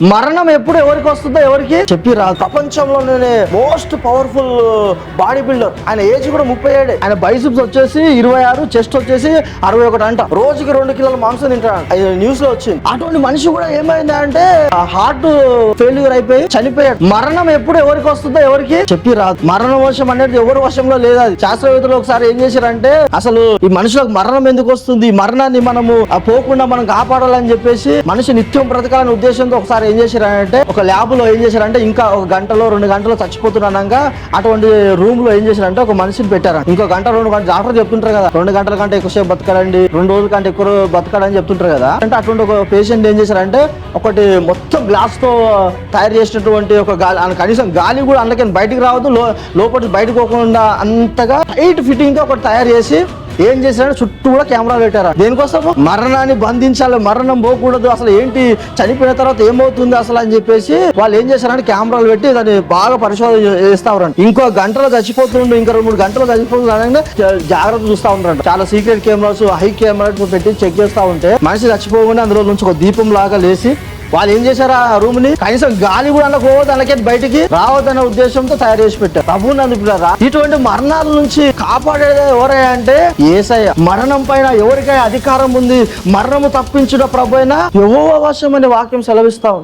మరణం ఎప్పుడు ఎవరికి వస్తుందో ఎవరికి చెప్పి రా ప్రపంచంలోనే మోస్ట్ పవర్ఫుల్ బాడీ బిల్డర్ ఆయన ఏజ్ కూడా ముప్పై ఏడే. ఆయన బైసిప్స్ వచ్చేసి ఇరవై ఆరు చెస్ట్ వచ్చేసి అరవై ఒకటి అంట. రోజుకి రెండు కిలోల మాంసం తింటాడు. న్యూస్లో వచ్చింది. అటువంటి మనిషి కూడా ఏమైంది అంటే హార్ట్ ఫెయిల్యూర్ అయిపోయి చనిపోయాడు. మరణం ఎప్పుడు ఎవరికి వస్తుందో ఎవరికి చెప్పి రాదు. మరణం వశం అనేది ఎవరి వశంలో లేదు అది. శాస్త్రవేత్తలు ఒకసారి ఏం చేశారంటే అసలు ఈ మనుషులకు మరణం ఎందుకు వస్తుంది? ఈ మరణాన్ని మనము ఆ పోకుండా మనం కాపాడాలని చెప్పేసి మనిషి నిత్యం బ్రతకాలనే ఉద్దేశంతో ఒకసారి ఏం చేశారంటే ఒక ల్యాబ్లో ఏం చేశారంటే ఇంకా ఒక గంటలో రెండు గంటలో చచ్చిపోతున్నాక అటువంటి రూమ్లో ఏం చేశారంటే ఒక మనిషిని పెట్టారు. ఇంకో గంట రెండు గంటలు డాక్టర్ చెప్తుంటారు కదా రెండు గంటల కంటే ఎక్కువసేపు బతకడండి రెండు రోజుల కంటే ఎక్కువ రోజు బతకడని చెప్తుంటారు కదా. అంటే అటువంటి ఒక పేషెంట్ ఏం చేశారంటే ఒకటి మొత్తం గ్లాస్తో తయారు చేసినటువంటి ఒక గాలి కనీసం గాలి కూడా అందుకని బయటికి రావద్దు లో లోపల బయటకు పోకుండా అంతగా హైట్ ఫిట్టింగ్తో ఒకటి తయారు చేసి ఏం చేశారంటే చుట్టూ కూడా కెమెరా పెట్టారు? దేనికోసం మరణాన్ని బంధించాలి మరణం పోకూడదు అసలు ఏంటి? చనిపోయిన తర్వాత ఏమవుతుంది అసలు అని చెప్పేసి వాళ్ళు ఏం చేశారంటే కెమెరాలు పెట్టి దాన్ని బాగా పరిశోధన చేస్తా ఉన్నారంట. ఇంకో గంటలో చచ్చిపోతుండు ఇంకా రెండు మూడు గంటలు చచ్చిపోతుంది అనగానే జాగ్రత్త చూస్తా ఉంటారంట చాలా సీక్రెట్ కెమెరాస్ హై కెమెరాస్ పెట్టి చెక్ చేస్తా ఉంటే మనిషి చచ్చిపోకుండా అందులో నుంచి ఒక దీపం లాగా లేసి వాళ్ళు ఏం చేశారు ఆ రూమ్ని కనీసం గాలి కూడా అనకపోవద్దు పోవద్దు బయటికి రావద్దన్న ఉద్దేశంతో తయారు చేసి పెట్టారు. ప్రభు నందుకున్నారా ఇటువంటి మరణాల నుంచి కాపాడేది ఎవరయ్యా అంటే ఏసయ్య. మరణం పైన ఎవరికైనా అధికారం ఉంది? మరణము తప్పించుట ప్రభు అయినా ఎవో అవసరం అనే వాక్యం సెలవిస్తాం